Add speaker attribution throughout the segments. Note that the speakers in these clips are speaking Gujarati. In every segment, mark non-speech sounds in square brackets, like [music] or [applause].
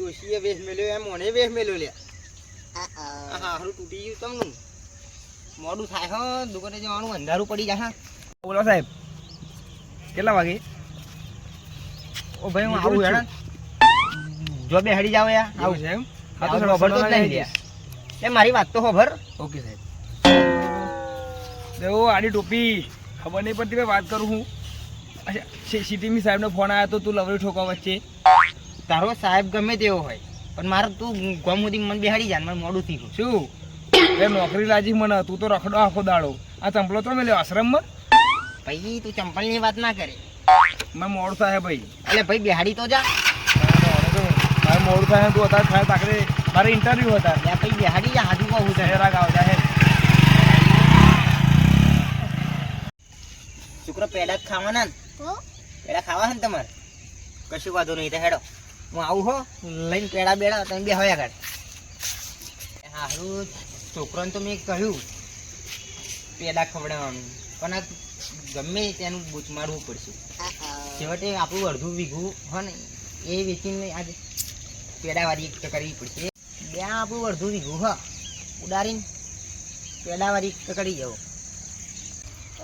Speaker 1: ડોશીએ વેસ મેલ્યો એમ મને વેસ મેલ્યો લે હા હારું તૂટી ગયું તમનું. મોડું થાય હો દુકાને જવાનું અંધારું પડી જાય
Speaker 2: બોલો સાહેબ કેટલા વાગે?
Speaker 1: ઓ ભાઈ હું આવું હેડા. જો બે હડી જાવ યાર
Speaker 2: આવું. છે એમ?
Speaker 1: આ તો ખબર તો નહીં લે. એ મારી વાત તો ખબર.
Speaker 2: ઓકે સાહેબ. દેવો આડી ટોપી. ખબર નહીં પડતી વાત કરું હું. અચ્છા સીટીમી સાહેબનો ફોન આવ્યો તો તું લવરી ઠોકવા વચ્ચે.
Speaker 1: તારો સાહેબ ગમે તેવો હોય પણ મારે તું ગમ સુધી મને બેહાડી જાય મને મોડું થઈ ગયું.
Speaker 2: શું? એ નોકરી લાજી મને તું તો રખડો આખો દાડો. આ ચંપલો તો મેલ્યો આશ્રમમાં?
Speaker 1: ભાઈ તું ચંપલની વાત ના કરે.
Speaker 2: મેં મોડું થાય ભાઈ.
Speaker 1: એટલે ભાઈ બિહાડી તો જા.
Speaker 2: મારે મોડું થાય તું અત્યારે થાય તાકરે મારે ઇન્ટરવ્યુ હતા.
Speaker 1: ત્યાં ભાઈ બિહાડી જા હાજુ કહું છે.
Speaker 2: હેરા ગાવ જાહેર
Speaker 1: છોકરો પેડા જ ખાવાના ને? પેડા ખાવા છે ને તમારે? કશું વાંધો નહીં તો હેડો. હું આવું હો લઈને પેડા બેડા તમે બે હોય આગળ. સારું છોકરાને તો મેં કહ્યું પેડા ખવડાવવાનું. પણ આ ગમે તેનું બૂચ મારવું પડશે. છેવટે આપણું અડધું વીઘું હોય ને એ વેચીને આજે પેડાવાળી કરવી પડશે. બે આપણું અડધું વીઘું હ ઉડાડીને પેડાવાળી કરી જવો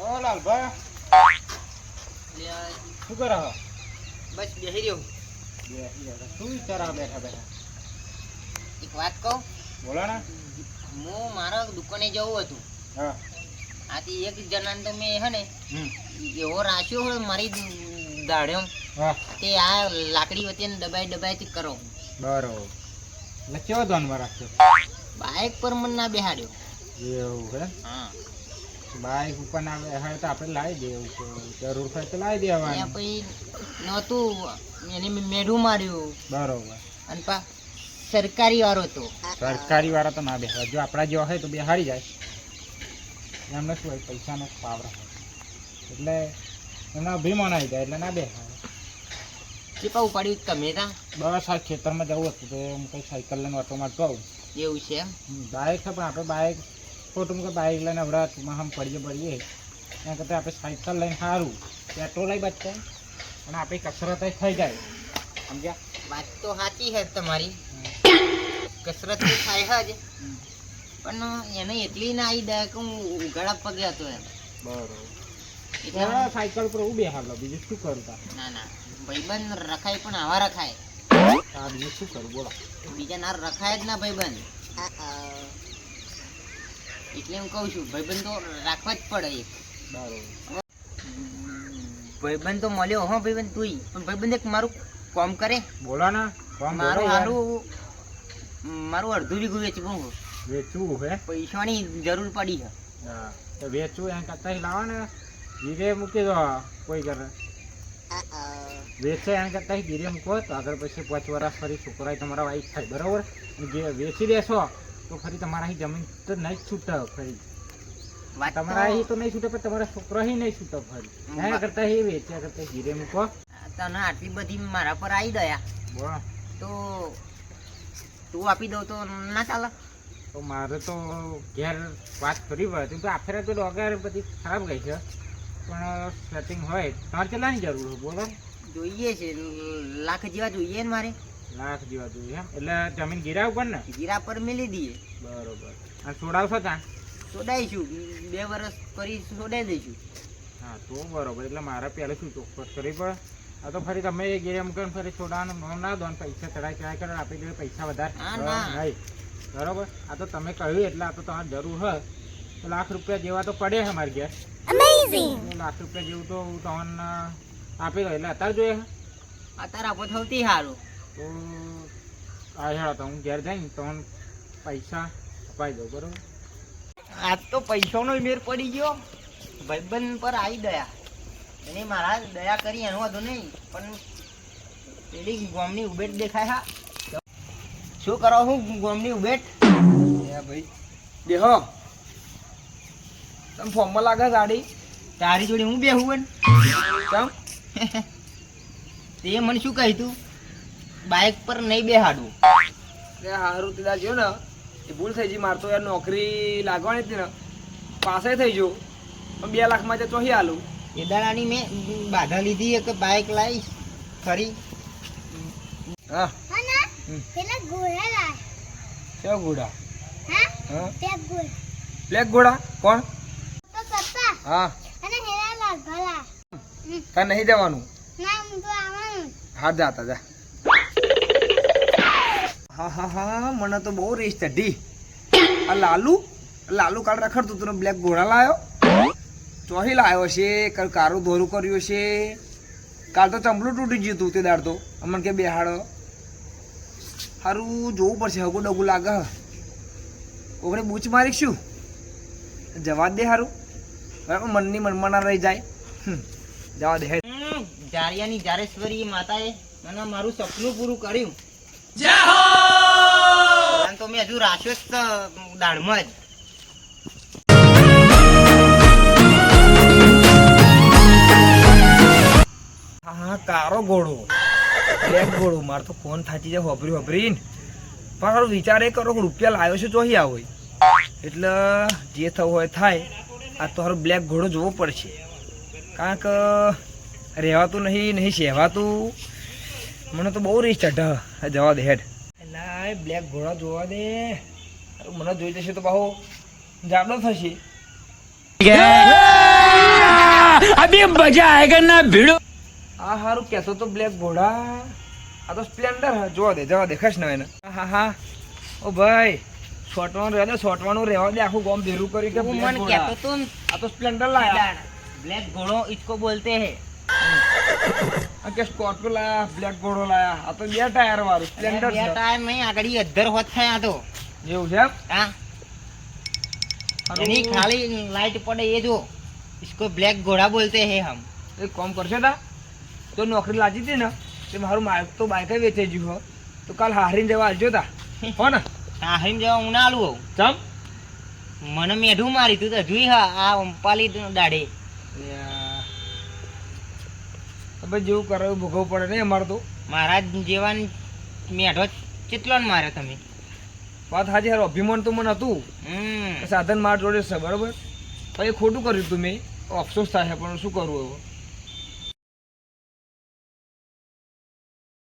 Speaker 2: ઓ લાલભાઈ શું કરો
Speaker 1: બસ બેસી રહ્યો.
Speaker 2: શું વિચારા બેઠા બેઠા
Speaker 1: એક વાત કહું?
Speaker 2: બોલો ને
Speaker 1: હું મારા દુકાને જવું હતું.
Speaker 2: હા.
Speaker 1: આથી એક જણાને તો મેં હે ને એવો રાખ્યો હોય મારી દાઢ્યો
Speaker 2: હા.
Speaker 1: તે આ લાકડી વચ્ચે દબાઈ દબાઈથી કરો.
Speaker 2: બરોબર. એટલે કેવો ધ્યાનમાં રાખ્યો?
Speaker 1: બાઇક પર મને ના બેહાડ્યો.
Speaker 2: એવું હે?
Speaker 1: હા.
Speaker 2: બાઈક ઉપર ના હોય તો આપણે લાવી દેવું છે. જરૂર હોય તો લાવી દેવાનું.
Speaker 1: પછી નહોતું એને મેઢું માર્યું.
Speaker 2: બરોબર.
Speaker 1: અને પા સરકારી વાળો તો
Speaker 2: સરકારી વાળો તો ના બેહાડે જો આપણા જેવા હોય તો બેહાડી જાય. એમને શું હોય પૈસાનો પાવર એટલે એમના અભિમાન આવી જાય એટલે ના બેહાડે.
Speaker 1: ચીપા ઉપાડ્યું તમે તા?
Speaker 2: બસ આ ખેતરમાં જવું હતું તો હું કંઈ સાયકલ લઈને ઓટો મારતો આવું
Speaker 1: એવું છે એમ?
Speaker 2: બાઇક છે પણ આપણે બાઇક ખોટું કે બાઇક લઈને હમણાં ટૂંકમાં પડીએ પડીએ. એના કરતાં આપણે સાયકલ લઈને સારું પેટ્રોલ બચશે અને આપણી કસરત થઈ જાય. સમજ્યા?
Speaker 1: વાત તો સાચી છે તમારી. કસરત તો થાય જ. પણ એને એટલી ના આવી દે કે હું ઉઘાડા પગે હતો એમ.
Speaker 2: બરોબર. સાયકલ પર ઊભી બેહાડલો બીજું શું કરું તાર?
Speaker 1: ના ના. ભાઈબંધ રખાય પણ આવા રખાય.
Speaker 2: બીજું શું કરું? બોલો.
Speaker 1: બીજા ના રખાય જ ના ભાઈબંધ. એટલે હું કહું છું ભાઈબંધ રાખવા જ પડે એક.
Speaker 2: બરોબર
Speaker 1: ભાઈબંધ તો મળ્યો હો ભાઈબંધ તું પણ ભાઈબંધ એક મારું કોમ કરે.
Speaker 2: બોલો ને
Speaker 1: મારું મારું મારું અડધું વીઘું વેચવું.
Speaker 2: વેચવું હે?
Speaker 1: પૈસાની જરૂર પડી છે.
Speaker 2: હા તો વેચવું એમ કરતા લાવો ને. ગીરે મૂકી દો કોઈ કરે વેચે એમ કરતા ગીરે મૂકો તો આગળ પછી પાંચ વર્ષ ફરી છોકરા તમારા વાઈફ થાય બરાબર? જે વેચી દેશો તો ફરી તમારા જમીન તો નહીં છૂટે ફરી તમારા અહીં તો નહીં છૂટે પણ તમારા છોકરો અહીં નહીં છૂટે ફરી એના કરતા એ વેચ્યા કરતા ગીરે મૂકો.
Speaker 1: તને આટલી બધી મારા પર આવી ગયા.
Speaker 2: બોલો.
Speaker 1: તો તું આપી દઉં તો ના ચાલે?
Speaker 2: તો મારે તો ઘેર વાત કરી પડે. તો આખરે તો ડોગર બધી ખરાબ ગઈ છે. પણ સેટિંગ હોય તમારે કેટલાની જરૂર હોય બોલો.
Speaker 1: જોઈએ છે લાખ જેવા જોઈએ ને મારે.
Speaker 2: લાખ જેવા જોઈએ એમ. એટલે જમીન ગીરા ઉપર ને?
Speaker 1: ગીરા પર મેલી દઈએ.
Speaker 2: બરોબર. અને છોડાવશો ત્યાં?
Speaker 1: છોડાઈશું. બે વર્ષ કરી છોડાઈ દઈશું.
Speaker 2: હા તો બરોબર. એટલે મારે પહેલાં શું ચોક્કસ કરવી પડે? આ તો ફરી તમે એ ગીરે મૂકીને ફરી છોડાવવાનું નામ ના દો ને પૈસા ચડાય ચડાય કરો આપી દે પૈસા વધારે.
Speaker 1: હા, ના.
Speaker 2: નહીં. બરોબર? આ તો તમે કહ્યું એટલે આ તો તમારે જરૂર હોય. તો લાખ રૂપિયા જેવા તો પડે છે મારી ઘેર લાખ રૂપિયા જેવું તો હું તમને આપી દઉં. એટલે અત્યારે જોઈએ
Speaker 1: અત્યારે આપો સૌથી સારું.
Speaker 2: તો આ હેળા તો હું ઘેર જઈને તમને પૈસા અપાઈ દઉં બરોબર?
Speaker 1: આજ તો પૈસાનો મેર પડી ગયો. ભાઈબંધ પર આવી દયા એને મારા દયા કરી એનો વાંધો નહીં પણ પેલી ગોમની ઉબેટ દેખાય હા. શું કરો હું ગોમની ઉબેટ
Speaker 2: ભાઈ દેહો તમે ફોર્મમાં લાગે ગાડી?
Speaker 1: તારી જોડે હું બેહું
Speaker 2: કેમ? [laughs]
Speaker 1: તે મને શું કહ્યું તું? બાઇક પર નહીં બેહાડવું.
Speaker 2: એટલે હારું તીધા જો ને એ ભૂલ થઈ ગઈ મારે તો યાર નોકરી લાગવાની હતી ને. પાસે થઈ ગયો. પણ બે લાખમાં તો ચોહી આલું.
Speaker 1: એ દાડાની મેં બાધા લીધી કે બાઇક લાવીશ ખરી
Speaker 2: હા.
Speaker 3: પેલા ઘોડા લાય.
Speaker 4: કેવા ઘોડા?
Speaker 3: હા?
Speaker 4: હા.
Speaker 3: ઘોડા.
Speaker 4: બ્લેક ઘોડા? કોણ?
Speaker 3: તો
Speaker 4: હા.
Speaker 3: અને હેરા લાલ ભલા
Speaker 4: તાર નહીં જવાનું?
Speaker 3: ના હું તો આવવાનું.
Speaker 4: હા જાતા જા. હા હા હા મને તો બહુ રેસ ચઢી આ લાલુ લાલુ કાળ રખડતું તું બ્લેક ઘોડા લાયો. ચોહી લાયો છે કાલ કારું ધોરું કર્યું છે. કાલ તો ચંપલું તૂટી ગયું તું તે દાડ તો. અમને કે બેહાડો. સારું જોવું પડશે હગું ડગું લાગે. હ ઓગણે બૂચ મારી શું જવા દે સારું બરાબર મનની મનમાં ના રહી જાય. જવા દે. જારિયાની જારેશ્વરી માતાએ મને મારું સપનું પૂરું કર્યું. મેં હજુ રાખ્યો જ દાળમાં જ. હા, કારો ઘોડો બ્લેક ઘોડો મારે તો ફોન થાચી જાય, હોભરી હોભરીને પણ હારું વિચાર એ કરો રૂપિયા લાવ્યો છે ચોહી આવો. એટલે જે થવું હોય થાય. આ તો હારો બ્લેક ઘોડો જોવો પડશે. કારણ કે રહેવાતું નહીં નહીં સહેવાતું. મને તો બહુ રીસ ચઢ જવા દે હેડ. ભાઈ બ્લેક ઘોડા જોવા દે. મને જોઈ જશે તો બહુ જાડો થશે. અભી મજા આયગા આ હારું કેતો તો બ્લેક ઘોડા. આ તો સ્પ્લેન્ડર જોવા દે જવા દે ખસ ના એને. હા હા ઓ ભાઈ શોર્ટવાનું રહેવા દે શોર્ટવાનું રહેવા દે. આખું ગોમ ભેરું કરી કે હું
Speaker 1: મને કેતો તું
Speaker 4: આ તો સ્પ્લેન્ડર લાયા.
Speaker 1: બ્લેક ઘોડો ઇસકો બોલતે
Speaker 4: હે. કે સ્કોર્પિયો લાયા બ્લેક ઘોડો લાયા આ તો બે ટાયર વાળું સ્પ્લેન્ડર
Speaker 1: બે
Speaker 4: છે
Speaker 1: टाइम में આગળ અધર હોત થાય આ તો
Speaker 4: જેવું છે એમ?
Speaker 1: હા
Speaker 4: હારું.
Speaker 1: એની ખાલી લાઈટ પડે એ જો इसको ब्लैक घोड़ा बोलते हैं हम
Speaker 4: એક કામ કરશે તા તો નોકરી લાગી હતી ને તે મારું બાઇક તો બાઇક વેચાઈ ગયું હો તો કાલ હારીને જવા આવજો તા હો ને
Speaker 1: સાહીમ જવા હું ના આલું
Speaker 4: ચમ
Speaker 1: મને મેઢું મારી તું તો જોઈ હા આ અંપાલી દાડે
Speaker 4: હવે જેવું કરો એવું ભોગવવું પડે નહીં અમારે તો.
Speaker 1: મારા જેવા મેઢો કેટલો ને મારે તમે.
Speaker 4: વાત હાજી હારું અભિમાન તો મને હતું. સાધન મારા જોડે છે બરોબર? પછી ખોટું કર્યું તું મેં. અફસોસ થાય પણ શું કરવું હવે?